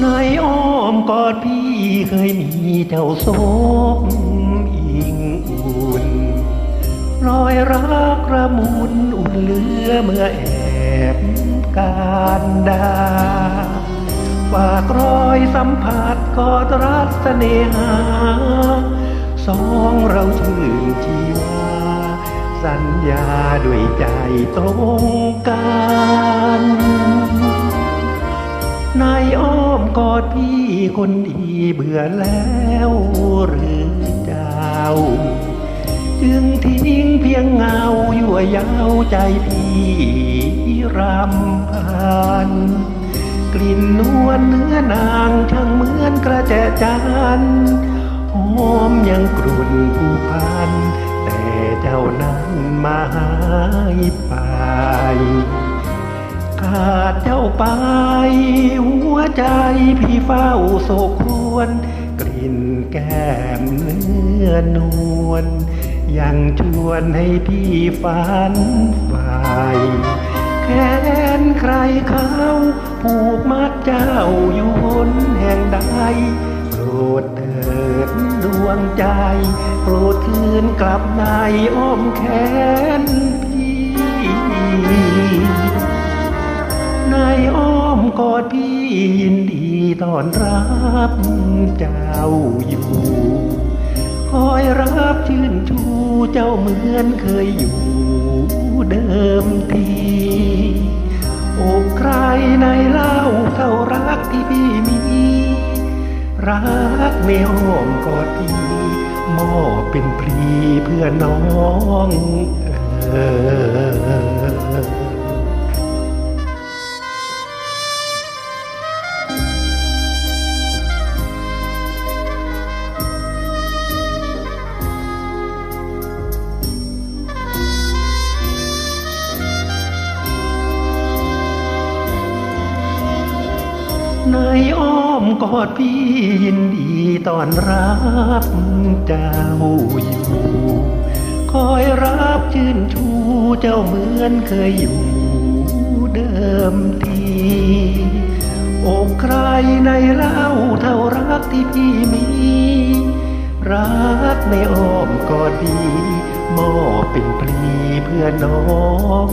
ในอ้อมกอดพี่เคยมีเจ้าสมอิงอุ่น รอยรักระมุนอุ่นเหลือเมื่อแอบการดาฝากรอยสัมผัสกอดรักเสน่หา สองเราชื่นชีวา สัญญาด้วยใจตรงกัน นายอ้อมกอดพี่คนดีเบื่อแล้วหรือเจ้า จึงทิ้งเพียงเงายั่วยาวใจพี่รำพัน กลิ่นนวลเนื้อนางช่างเหมือนกระแจจันหอมยังกรุ่นผู้พัน แต่เจ้านั้นมาหายไป ขาดเจ้าไป หัวใจพี่เฝ้าโศกครวญกลิ่นแก้มเนื้อนวลยังชวนให้พี่ฝันใฝ่แค้นใครเขาผูกมัดเจ้าอยู่หนแห่งใดโปรดเถิดดวงใจ โปรดคืนกลับในอ้อมแขนพี่ อดพี่ยินดีต้อนรับเจ้าอยู่ คอยรับชื่นชูเจ้าเหมือนเคยอยู่เดิมทีอกใครในเล่าเท่ารักที่พี่มี รักในอ้อมกอดพี่มอบเป็นพรีเพื่อน้องเออ ในอ้อมกอดพี่ยินดีต้อนรับเจ้าอยู่ คอยรับชื่นชูเจ้าเหมือนเคยอยู่เดิมทีอกใครในเล่าเท่ารักที่พี่มี รักในอ้อมกอดดีมอบเป็นพลีเพื่อน้อง